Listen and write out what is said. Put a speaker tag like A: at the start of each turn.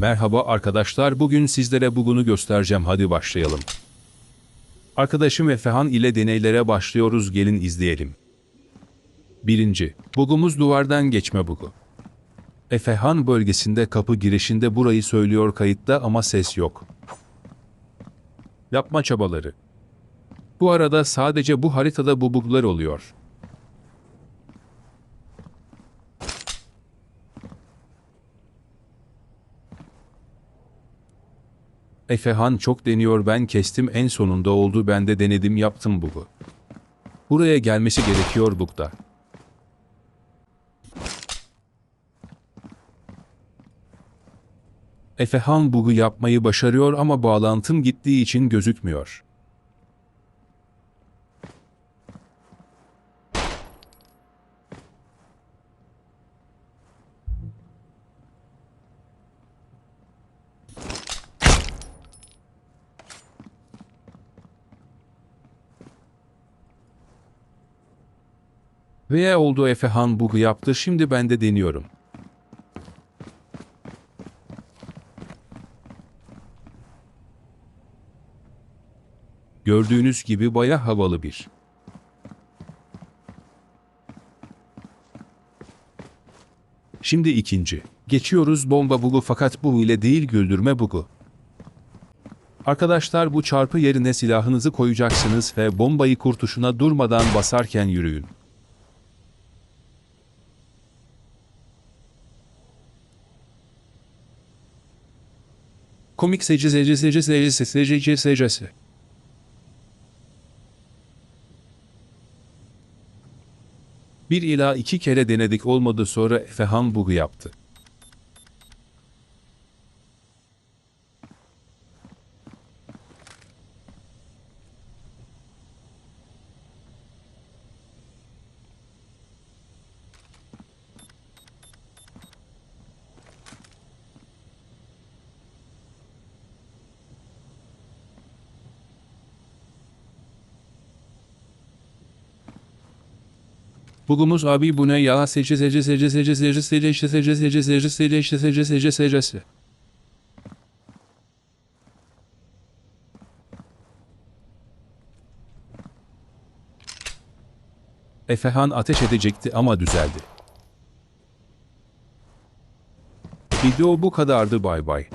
A: Merhaba arkadaşlar bugün sizlere bugünü göstereceğim hadi başlayalım. Arkadaşım Efehan ile deneylere başlıyoruz gelin izleyelim. Birinci, bugumuz duvardan geçme bugu. Efehan bölgesinde kapı girişinde burayı söylüyor kayıtta ama ses yok. Yapma çabaları. Bu arada sadece bu haritada bu buglar oluyor. Efehan çok deniyor ben kestim en sonunda oldu ben de denedim yaptım bugu. Buraya gelmesi gerekiyor bugda. Efehan bugu yapmayı başarıyor ama bağlantım gittiği için gözükmüyor. Veya oldu Efehan bugu yaptı şimdi ben de deniyorum. Gördüğünüz gibi baya havalı bir. Şimdi ikinci. Geçiyoruz bomba bugu fakat bu ile değil güldürme bugu. Arkadaşlar bu çarpı yerine silahınızı koyacaksınız ve bombayı kurtuşuna durmadan basarken yürüyün. Komik seyirci seyirci seyirci seyirci seyirci seyircisi. Bir ila iki kere denedik olmadı sonra Efehan bugu yaptı. Bugumuz abi bu ne ya sece sece sece sece sece sece işte sece sece sece sece işte sece sece secesi. Efehan ateş edecekti ama düzeldi. Video bu kadardı bay bay.